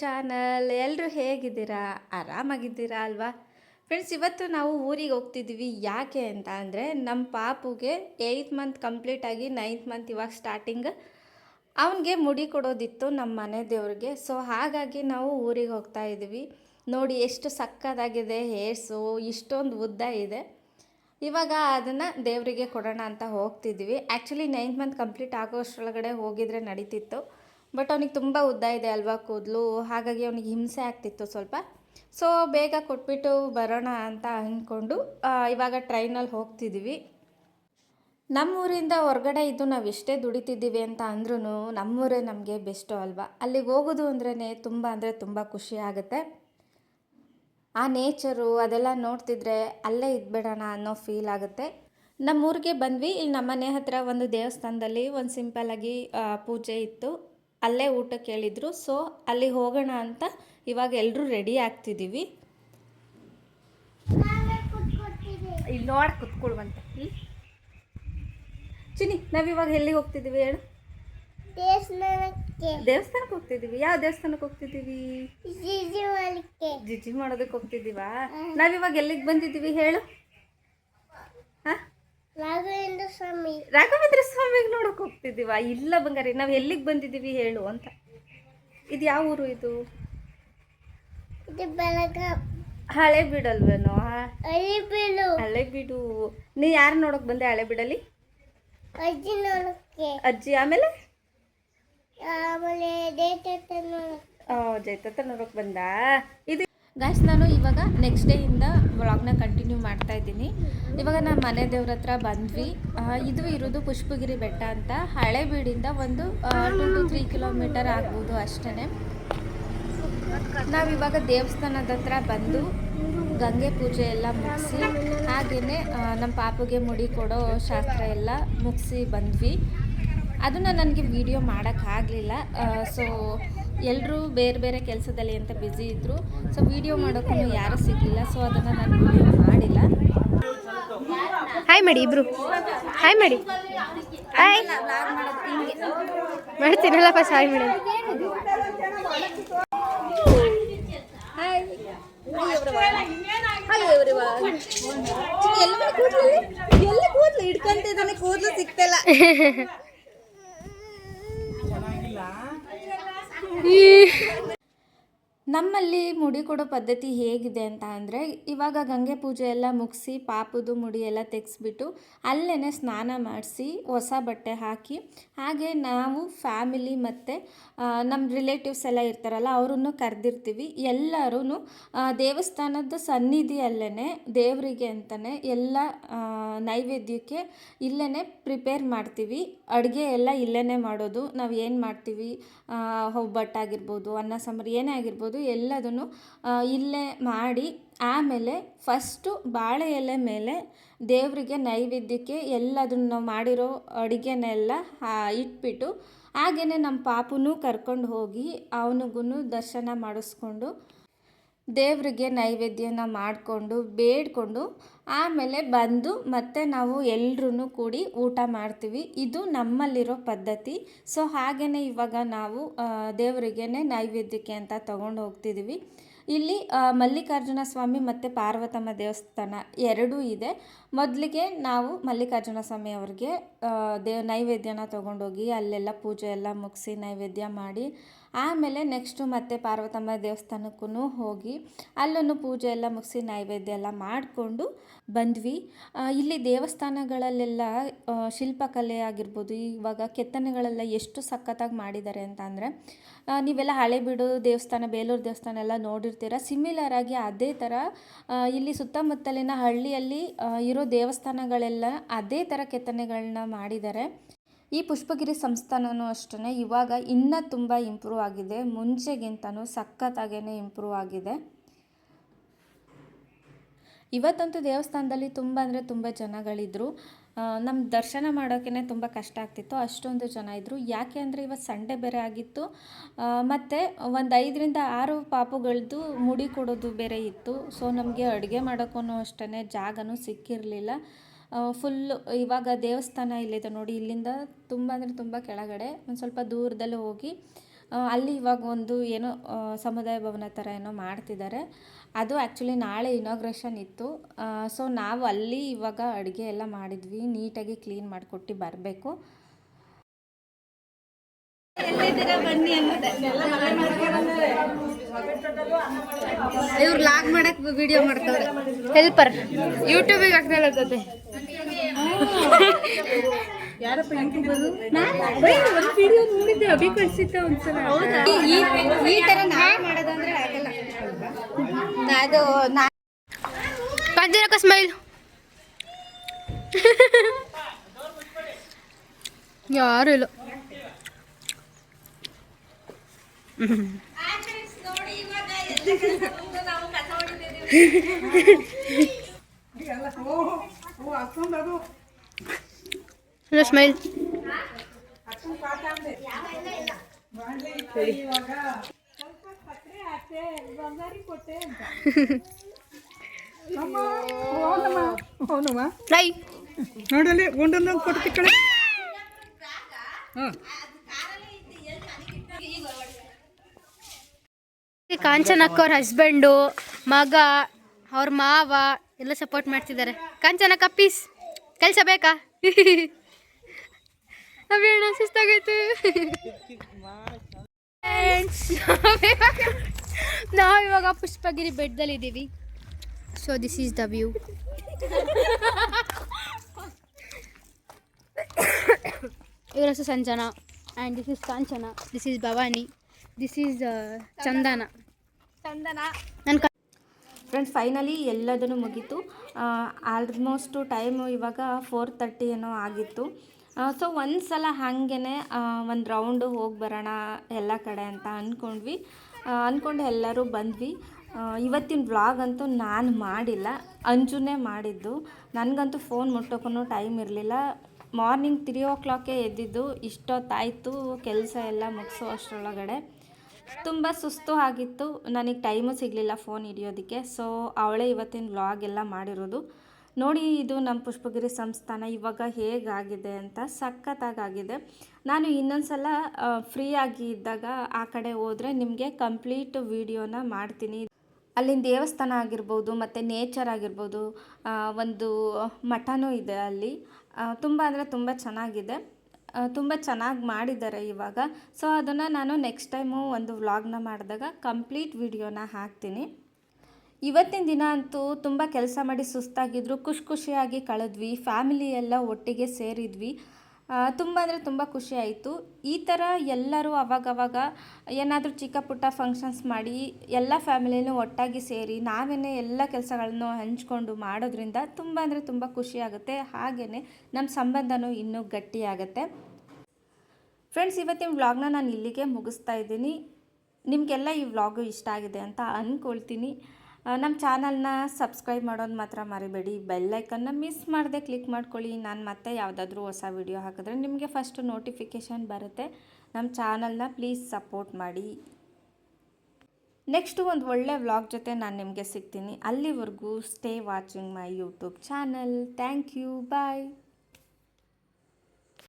Channel ಎಲ್ಲರೂ ಹೇಗಿದ್ದೀರಾ? ಆರಾಮಾಗಿದ್ದೀರಾ ಅಲ್ವಾ? ಫ್ರೆಂಡ್ಸ್ ಇವತ್ತು ನಾವು ಊರಿಗೆ ಹೋಗ್ತಿದ್ದೀವಿ. ಯಾಕೆ ಅಂತ ಅಂದರೆ ನಮ್ಮ ಪಾಪುಗೆ ಏಯ್ತ್ ಮಂತ್ ಕಂಪ್ಲೀಟ್ ಆಗಿ ನೈನ್ತ್ ಮಂತ್ ಇವಾಗ ಸ್ಟಾರ್ಟಿಂಗ್ ಅವನಿಗೆ ಮುಡಿ ಕೊಡೋದಿತ್ತು ನಮ್ಮ ಮನೆ ದೇವ್ರಿಗೆ. ಸೊ ಹಾಗಾಗಿ ನಾವು ಊರಿಗೆ ಹೋಗ್ತಾ ಇದ್ದೀವಿ. ನೋಡಿ, ಎಷ್ಟು ಸಕ್ಕದಾಗಿದೆ ಹೇರ್ಸು, ಇಷ್ಟೊಂದು ಉದ್ದ ಇದೆ. ಇವಾಗ ಅದನ್ನು ದೇವರಿಗೆ ಕೊಡೋಣ ಅಂತ ಹೋಗ್ತಿದ್ವಿ ಆ್ಯಕ್ಚುಲಿ ನೈನ್ತ್ ಮಂತ್ ಕಂಪ್ಲೀಟ್ ಆಗೋಷ್ಟರೊಳಗಡೆ ಹೋಗಿದ್ರೆ ನಡೀತಿತ್ತು. ಬಟ್ ಅವನಿಗೆ ತುಂಬ ಉದ್ದ ಇದೆ ಅಲ್ವಾ ಕೂದಲು? ಹಾಗಾಗಿ ಅವನಿಗೆ ಹಿಂಸೆ ಆಗ್ತಿತ್ತು ಸ್ವಲ್ಪ. ಸೊ ಬೇಗ ಕೊಟ್ಬಿಟ್ಟು ಬರೋಣ ಅಂತ ಅಂದ್ಕೊಂಡು ಇವಾಗ ಟ್ರೈನಲ್ಲಿ ಹೋಗ್ತಿದ್ದೀವಿ ನಮ್ಮೂರಿಂದ ಹೊರಗಡೆ ಇದ್ದು ನಾವು ಎಷ್ಟೇ ದುಡಿತಿದ್ದೀವಿ ಅಂತ ಅಂದ್ರೂ ನಮ್ಮೂರೇ ನಮಗೆ ಬೆಸ್ಟು ಅಲ್ವಾ? ಅಲ್ಲಿಗೆ ಹೋಗೋದು ಅಂದ್ರೇ ತುಂಬ ಅಂದರೆ ತುಂಬ ಖುಷಿ ಆಗುತ್ತೆ. ಆ ನೇಚರು ಅದೆಲ್ಲ ನೋಡ್ತಿದ್ರೆ ಅಲ್ಲೇ ಇದ್ಬಿಡೋಣ ಅನ್ನೋ ಫೀಲ್ ಆಗುತ್ತೆ. ನಮ್ಮೂರಿಗೆ ಬಂದ್ವಿ, ಇಲ್ಲಿ ನಮ್ಮನೆ ಹತ್ರ ಒಂದು ದೇವಸ್ಥಾನದಲ್ಲಿ ಒಂದು ಸಿಂಪಲ್ಲಾಗಿ ಪೂಜೆ ಇತ್ತು. ಅಲ್ಲೇ ಊಟಕ್ಕೆ ಕೇಳಿದರು. ಸೊ ಅಲ್ಲಿ ಹೋಗೋಣ ಅಂತ ಇವಾಗ ಎಲ್ಲರೂ ರೆಡಿ ಆಗ್ತಿದ್ದೀವಿ ಇಲ್ಲಿ ನೋಡಿ ಕುತ್ಕೊಳ್ವಂತೆ. ಚಿನಿ ನಾವಿವಾಗ ಎಲ್ಲಿಗೆ ಹೋಗ್ತಿದ್ದೀವಿ ಹೇಳು? ದೇವಸ್ಥಾನಕ್ಕೆ. ದೇವಸ್ಥಾನಕ್ಕೆ ಹೋಗ್ತಿದ್ದೀವಿ ಯಾವ ದೇವಸ್ಥಾನಕ್ಕೆ ಹೋಗ್ತಿದ್ದೀವಿ ಜಿಜಿವಲಿಕೆ ಜಿಜಿ ಮಾಡೋದಕ್ಕೆ ಹೋಗ್ತಿದ್ದೀವಾ ನಾವಿವಾಗ ಎಲ್ಲಿಗೆ ಬಂದಿದ್ದೀವಿ ಹೇಳು? ರಾಘವೇಂದ್ರ ಸ್ವಾಮಿ ರಾಘವೇಂದ್ರ ಸ್ವಾಮಿಗೆ ನೋಡೋಕೆ ಹೋಗ್ತಿದ್ದೀವಾ? ಇಲ್ಲ ಬಂಗಾರಿ ನಾವು ಎಲ್ಲಿಗೆ ಬಂದಿದ್ದೀವಿ ಹೇಳು ಅಂತ. ಇದು ಯಾವ ಊರು ಇದು? ಇದು ಬೆಳಗಾಂ. ಹಳೆ ಬಿಡಲ್ವೇನೋ ಅಲಿಬೀಡು ಹಳೆ ಬಿಡು ನೀ ಯಾರು ನೋಡೋಕೆ ಬಂದೆ ಹಳೆ ಬಿಡಲಿ ಅಜ್ಜಿ ನೋಡಕ್ಕೆ ಅಜ್ಜಿ ಆಮೇಲೆ? ಆಮೇಲೆ ಜೈತತ್ತ ನೋಡೋಕೆ ಬಂದ? ಇದು ಗಾಯ್ಸ್ ನಾನು ಇವಾಗ ನೆಕ್ಸ್ಟ್ ಡೇಯಿಂದ ವ್ಲಾಗ್ನ ಕಂಟಿನ್ಯೂ ಮಾಡ್ತಾ ಇದ್ದೀನಿ. ಇವಾಗ ನಾನು ಮನೆ ದೇವ್ರ ಹತ್ರ ಬಂದ್ವಿ. ಇದು ಇರೋದು ಪುಷ್ಪಗಿರಿ ಬೆಟ್ಟ ಅಂತ. ಹಳೆಬೀಡಿಂದ ಒಂದು ಟು ಟು ತ್ರೀ ಕಿಲೋಮೀಟರ್ ಆಗ್ಬೋದು ಅಷ್ಟೇ ನಾವಿವಾಗ ದೇವಸ್ಥಾನದ ಹತ್ರ ಬಂದು ಗಂಗೆ ಪೂಜೆ ಎಲ್ಲ ಮುಗಿಸಿ ಹಾಗೆಯೇ ನಮ್ಮ ಪಾಪುಗೆ ಮುಡಿ ಕೊಡೋ ಶಾಸ್ತ್ರ ಎಲ್ಲ ಮುಗಿಸಿ ಬಂದ್ವಿ. ಅದನ್ನು ನನಗೆ ವಿಡಿಯೋ ಮಾಡೋಕ್ಕಾಗಲಿಲ್ಲ ಸೊ ಎಲ್ಲರೂ ಬೇರೆ ಬೇರೆ ಕೆಲಸದಲ್ಲಿ ಅಂತ ಬ್ಯುಸಿ ಇದ್ದರು ಸೊ ವಿಡಿಯೋ ಮಾಡೋಕ್ಕೂ ಯಾರೂ ಸಿಗಲಿಲ್ಲ. ಸೊ ಅದನ್ನು ನಾನು ವಿಡಿಯೋ ಮಾಡಿಲ್ಲ. ಹಾಯ್ ಮಾಡಿ ಇಬ್ರು. ಹಾಯ್ ಮಾಡಿ ಹಾಯ್ ಮಾಡ್ತೀನಲ್ಲ ಫಸ್ಟ್ ಹಾಯ್ ಮಾಡಿ ಎಲ್ಲ ಕೂದಲು? ಹಿಡ್ಕೊಂತಿದ್ದಾನೆ ಕೂದಲು? ಸಿಗ್ತಿಲ್ಲ 一。ನಮ್ಮಲ್ಲಿ ಮುಡಿ ಕೊಡೋ ಪದ್ಧತಿ ಹೇಗಿದೆ ಅಂತ ಅಂದರೆ, ಇವಾಗ ಗಂಗೆ ಪೂಜೆ ಎಲ್ಲ ಮುಗಿಸಿ ಪಾಪದು ಮುಡಿ ಎಲ್ಲ ತೆಗೆಸ್ಬಿಟ್ಟು ಅಲ್ಲೇ ಸ್ನಾನ ಮಾಡಿಸಿ ಹೊಸ ಬಟ್ಟೆ ಹಾಕಿ, ಹಾಗೆ ನಾವು ಫ್ಯಾಮಿಲಿ ಮತ್ತು ನಮ್ಮ ರಿಲೇಟಿವ್ಸ್ ಎಲ್ಲ ಇರ್ತಾರಲ್ಲ ಅವರನ್ನು ಕರೆದಿರ್ತೀವಿ. ಎಲ್ಲರೂ ದೇವಸ್ಥಾನದ ಸನ್ನಿಧಿಯಲ್ಲೇ ದೇವರಿಗೆ ಅಂತಲೇ ಎಲ್ಲ ನೈವೇದ್ಯಕ್ಕೆ ಇಲ್ಲೇ ಪ್ರಿಪೇರ್ ಮಾಡ್ತೀವಿ. ಅಡುಗೆ ಎಲ್ಲ ಇಲ್ಲೇ ಮಾಡೋದು. ನಾವು ಏನು ಮಾಡ್ತೀವಿ? ಒಬ್ಬಟ್ಟಾಗಿರ್ಬೋದು, ಅನ್ನ ಸಾಂಬಾರು ಏನೇ ಆಗಿರ್ಬೋದು ಎಲ್ಲದನ್ನು ಇಲ್ಲೇ ಮಾಡಿ, ಆಮೇಲೆ ಫಸ್ಟು ಬಾಳೆ ಎಲೆ ಮೇಲೆ ದೇವರಿಗೆ ನೈವೇದ್ಯಕ್ಕೆ ಎಲ್ಲದನ್ನು ಮಾಡಿರೋ ಅಡುಗೆನೆಲ್ಲ ಇಟ್ಬಿಟ್ಟು ಹಾಗೆಯೇ ನಮ್ಮ ಪಾಪುನೂ ಕರ್ಕೊಂಡು ಹೋಗಿ ಅವನಿಗೂ ದರ್ಶನ ಮಾಡಿಸ್ಕೊಂಡು ದೇವರಿಗೆ ನೈವೇದ್ಯನ ಮಾಡಿಕೊಂಡು, ಬೇಡ್ಕೊಂಡು ಆಮೇಲೆ ಬಂದು ಮತ್ತೆ ನಾವು ಎಲ್ಲರೂ ಕೂಡಿ ಊಟ ಮಾಡ್ತೀವಿ. ಇದು ನಮ್ಮಲ್ಲಿರೋ ಪದ್ಧತಿ. ಸೊ ಹಾಗೆಯೇ ಇವಾಗ ನಾವು ದೇವರಿಗೆ ನೈವೇದ್ಯಕ್ಕೆ ಅಂತ ತಗೊಂಡು ಹೋಗ್ತಿದ್ದೀವಿ ಇಲ್ಲಿ ಮಲ್ಲಿಕಾರ್ಜುನ ಸ್ವಾಮಿ ಮತ್ತು ಪಾರ್ವತಮ್ಮ ದೇವಸ್ಥಾನ ಎರಡೂ ಇದೆ. ಮೊದಲಿಗೆ ನಾವು ಮಲ್ಲಿಕಾರ್ಜುನ ಸ್ವಾಮಿ ಅವ್ರಿಗೆ ದೇವ ನೈವೇದ್ಯನ ತೊಗೊಂಡೋಗಿ ಅಲ್ಲೆಲ್ಲ ಪೂಜೆ ಎಲ್ಲ ಮುಗಿಸಿ ನೈವೇದ್ಯ ಮಾಡಿ ಆಮೇಲೆ ನೆಕ್ಸ್ಟು ಮತ್ತೆ ಪಾರ್ವತಮ್ಮ ದೇವಸ್ಥಾನಕ್ಕೂ ಹೋಗಿ ಅಲ್ಲೂ ಪೂಜೆ ಎಲ್ಲ ಮುಗಿಸಿ ನೈವೇದ್ಯ ಎಲ್ಲ ಮಾಡಿಕೊಂಡು ಬಂದ್ವಿ. ಇಲ್ಲಿ ದೇವಸ್ಥಾನಗಳಲ್ಲೆಲ್ಲ ಶಿಲ್ಪಕಲೆ ಆಗಿರ್ಬೋದು, ಇವಾಗ ಕೆತ್ತನೆಗಳೆಲ್ಲ ಎಷ್ಟು ಸಖತ್ತಾಗಿ ಮಾಡಿದ್ದಾರೆ ಅಂತ ಅಂದರೆ ನೀವೆಲ್ಲ ಹಳೆಬೀಡು ದೇವಸ್ಥಾನ, ಬೇಲೂರು ದೇವಸ್ಥಾನ ಎಲ್ಲ ನೋಡಿರ್ತೀರ? ಸಿಮಿಲರ್ ಆಗಿ ಅದೇ ಥರ ಇಲ್ಲಿ ಸುತ್ತಮುತ್ತಲಿನ ಹಳ್ಳಿಯಲ್ಲಿ ಇರೋ ದೇವಸ್ಥಾನಗಳೆಲ್ಲ ಅದೇ ಥರ ಕೆತ್ತನೆಗಳನ್ನ ಮಾಡಿದ್ದಾರೆ. ಈ ಪುಷ್ಪಗಿರಿ ಸಂಸ್ಥಾನವೂ ಅಷ್ಟೇ ಇವಾಗ ಇನ್ನೂ ತುಂಬ ಇಂಪ್ರೂವ್ ಆಗಿದೆ. ಮುಂಚೆಗಿಂತನೂ ಸಖತ್ತಾಗೇ ಇಂಪ್ರೂವ್ ಆಗಿದೆ. ಇವತ್ತಂತೂ ದೇವಸ್ಥಾನದಲ್ಲಿ ತುಂಬ ಅಂದರೆ ತುಂಬ ಜನಗಳಿದ್ದರು ನಮ್ಮ ದರ್ಶನ ಮಾಡೋಕ್ಕೇ ತುಂಬ ಕಷ್ಟ ಆಗ್ತಿತ್ತು. ಅಷ್ಟೊಂದು ಜನ ಇದ್ದರು ಯಾಕೆ ಅಂದರೆ ಇವತ್ತು ಸಂಡೇ ಬೇರೆ ಆಗಿತ್ತು. ಮತ್ತು ಒಂದು ಐದರಿಂದ ಆರು ಪಾಪುಗಳದ್ದು ಮುಡಿ ಕೊಡೋದು ಬೇರೆ ಇತ್ತು. ಸೊ ನಮಗೆ ಅಡುಗೆ ಮಾಡೋಕ್ಕೂ ಅಷ್ಟೇ ಜಾಗನೂ ಸಿಕ್ಕಿರಲಿಲ್ಲ. ಫುಲ್ಲು ಇವಾಗ ದೇವಸ್ಥಾನ ಇಲ್ಲಿದೆ ನೋಡಿ ಇಲ್ಲಿಂದ ತುಂಬ ಅಂದರೆ ತುಂಬ ಕೆಳಗಡೆ ಒಂದು ಸ್ವಲ್ಪ ದೂರದಲ್ಲಿ ಹೋಗಿ ಅಲ್ಲಿ ಇವಾಗ ಒಂದು ಏನೋ ಸಮುದಾಯ ಭವನ ಥರ ಏನೋ ಮಾಡ್ತಿದ್ದಾರೆ. ಅದು ಆ್ಯಕ್ಚುಲಿ ನಾಳೆ ಇನಾಗ್ರೇಷನ್ ಇತ್ತು. ಸೊ ನಾವು ಅಲ್ಲಿ ಇವಾಗ ಅಡುಗೆ ಎಲ್ಲ ಮಾಡಿದ್ವಿ ನೀಟಾಗಿ ಕ್ಲೀನ್ ಮಾಡಿಕೊಟ್ಟು ಬರಬೇಕು. ಇವ್ರು ಲಾಗ್ ಮಾಡಕ್ ವಿಡಿಯೋ ಮಾಡ್ತಾರೆ ಹೆಲ್ಪರ್ ಯೂಟ್ಯೂಬಿಗೆ ಹಾಕ್ತಾ ಇರ್ತದೆ ಅಭಿ ಕಳ್ಸಿದ್ದ ಒಂದ್ಸಲ. ಈ ತರ ನಾವು ಮಾಡೋದಂದ್ರೆ ಆಗಲ್ಲ. ಅದು ನಾ ಕಂದಿರಕ ಸ್ಮೈಲ್ ಯಾರು ಇಲ್ಲ. ಸ್ಮೈಲ್ ರೈ ನೋಡಲ್ಲಿ ಗುಂಡನ್ನ ಕೊಡ್ತಿ ಕಡೆ ಕಾಂಚನ್ ಅಕ್ಕ ಅವ್ರ ಹಸ್ಬೆಂಡು ಮಗ ಅವ್ರ ಮಾವ ಎಲ್ಲ ಸಪೋರ್ಟ್ ಮಾಡ್ತಿದ್ದಾರೆ. ಕಾಂಚನ ಕಪ್ಪೀಸ್ ಪೀಸ್ ಕೆಲಸ ಬೇಕಾ? ಅವೇಣ ಸುಸ್ತಾಗೈತೆ ನಾವು ಇವಾಗ ಪುಷ್ಪಗಿರಿ ಬೆಟ್ಟದಲ್ಲಿ ಇದ್ದೀವಿ so this is the view ಇವ್ರ ಹೆಸರು Sanjana. And this is Kanchana. This is Bhavani. This is Chandana. Chandana. ನನ್ನ ಫ್ರೆಂಡ್ಸ್ ಫೈನಲಿ ಎಲ್ಲದನ್ನು ಮುಗೀತು. ಆಲ್ಮೋಸ್ಟು ಟೈಮು ಇವಾಗ ಫೋರ್ ತರ್ಟಿ ಏನೋ ಆಗಿತ್ತು. ಸೊ ಒಂದು ಸಲ ಹಾಗೇ ಒಂದು ರೌಂಡು ಹೋಗಿ ಬರೋಣ ಎಲ್ಲ ಕಡೆ ಅಂತ ಅಂದ್ಕೊಂಡ್ವಿ ಅಂದ್ಕೊಂಡು ಎಲ್ಲರೂ ಬಂದ್ವಿ. ಇವತ್ತಿನ ವ್ಲಾಗ್ ಅಂತೂ ನಾನು ಮಾಡಿಲ್ಲ, ಅಂಜುನೇ ಮಾಡಿದ್ದು. ನನಗಂತೂ ಫೋನ್ ಮುಟ್ಟೋಕ್ಕೂ ಟೈಮ್ ಇರಲಿಲ್ಲ. ಮಾರ್ನಿಂಗ್ ತ್ರೀ ಓ ಕ್ಲಾಕೇ ಎದ್ದಿದ್ದು, ಇಷ್ಟೊತ್ತಾಯಿತು ಕೆಲಸ ಎಲ್ಲ ಮುಗಿಸೋ ಅಷ್ಟರೊಳಗಡೆ. ತುಂಬ ಸುಸ್ತು ಆಗಿತ್ತು. ನನಗೆ ಟೈಮು ಸಿಗಲಿಲ್ಲ ಫೋನ್ ಹಿಡಿಯೋದಕ್ಕೆ. ಸೊ ಅವಳೇ ಇವತ್ತಿನ ವ್ಲಾಗ್ ಎಲ್ಲ ಮಾಡಿರೋದು. ನೋಡಿ ಇದು ನಮ್ಮ ಪುಷ್ಪಗಿರಿ ಸಂಸ್ಥಾನ, ಇವಾಗ ಹೇಗಾಗಿದೆ ಅಂತ ಸಖತ್ತಾಗಿದೆ ನಾನು ಇನ್ನೊಂದು ಸಲ ಫ್ರೀಯಾಗಿ ಇದ್ದಾಗ ಆ ಕಡೆ ಹೋದರೆ ನಿಮಗೆ ಕಂಪ್ಲೀಟ್ ವಿಡಿಯೋನ ಮಾಡ್ತೀನಿ. ಅಲ್ಲಿನ ದೇವಸ್ಥಾನ ಆಗಿರ್ಬೋದು, ಮತ್ತು ನೇಚರ್ ಆಗಿರ್ಬೋದು ಒಂದು ಮಠನೂ ಇದೆ ಅಲ್ಲಿ. ತುಂಬ ಅಂದರೆ ತುಂಬ ಚೆನ್ನಾಗಿದೆ. ತುಂಬ ಚೆನ್ನಾಗಿ ಮಾಡಿದ್ದಾರೆ ಇವಾಗ. ಸೊ ಅದನ್ನು ನಾನು ನೆಕ್ಸ್ಟ್ ಟೈಮು ಒಂದು ವ್ಲಾಗ್ನ ಮಾಡಿದಾಗ ಕಂಪ್ಲೀಟ್ ವಿಡಿಯೋನ ಹಾಕ್ತೀನಿ. ಇವತ್ತಿನ ದಿನ ಅಂತೂ ತುಂಬ ಕೆಲಸ ಮಾಡಿ ಸುಸ್ತಾಗಿದ್ರು, ಖುಷಿ ಖುಷಿಯಾಗಿ ಕಳೆದ್ವಿ ಫ್ಯಾಮಿಲಿ ಎಲ್ಲ ಒಟ್ಟಿಗೆ ಸೇರಿದ್ವಿ. ತುಂಬ ಅಂದರೆ ತುಂಬ ಖುಷಿ ಆಯಿತು. ಈ ಥರ ಎಲ್ಲರೂ ಅವಾಗವಾಗ ಏನಾದರೂ ಚಿಕ್ಕ ಪುಟ್ಟ ಫಂಕ್ಷನ್ಸ್ ಮಾಡಿ ಎಲ್ಲ ಫ್ಯಾಮಿಲಿನೂ ಒಟ್ಟಾಗಿ ಸೇರಿ ನಾವೇನೇ ಎಲ್ಲ ಕೆಲಸಗಳನ್ನು ಹಂಚ್ಕೊಂಡು ಮಾಡೋದ್ರಿಂದ ತುಂಬ ಅಂದರೆ ತುಂಬ ಖುಷಿಯಾಗುತ್ತೆ ಹಾಗೆಯೇ ನಮ್ಮ ಸಂಬಂಧನೂ ಇನ್ನೂ ಗಟ್ಟಿಯಾಗುತ್ತೆ. ಫ್ರೆಂಡ್ಸ್ ಇವತ್ತಿನ ವ್ಲಾಗ್ನ ನಾನು ಇಲ್ಲಿಗೆ ಮುಗಿಸ್ತಾ ಇದ್ದೀನಿ. ನಿಮಗೆಲ್ಲ ಈ ವ್ಲಾಗು ಇಷ್ಟ ಆಗಿದೆ ಅಂತ ಅಂದ್ಕೊಳ್ತೀನಿ ನಮ್ಮ ಚಾನಲ್ನ ಸಬ್ಸ್ಕ್ರೈಬ್ ಮಾಡೋದು ಮಾತ್ರ ಮರಿಬೇಡಿ. ಬೆಲ್ಲೈಕನ್ನ ಮಿಸ್ ಮಾಡದೆ ಕ್ಲಿಕ್ ಮಾಡ್ಕೊಳ್ಳಿ. ನಾನು ಮತ್ತೆ ಯಾವುದಾದ್ರೂ ಹೊಸ ವಿಡಿಯೋ ಹಾಕಿದ್ರೆ ನಿಮಗೆ ಫಸ್ಟು ನೋಟಿಫಿಕೇಷನ್ ಬರುತ್ತೆ. ನಮ್ಮ ಚಾನಲ್ನ ಪ್ಲೀಸ್ ಸಪೋರ್ಟ್ ಮಾಡಿ. ನೆಕ್ಸ್ಟು ಒಂದು ಒಳ್ಳೆ ವ್ಲಾಗ್ ಜೊತೆ ನಾನು ನಿಮಗೆ ಸಿಗ್ತೀನಿ. ಅಲ್ಲಿವರೆಗೂ stay watching my YouTube channel thank you bye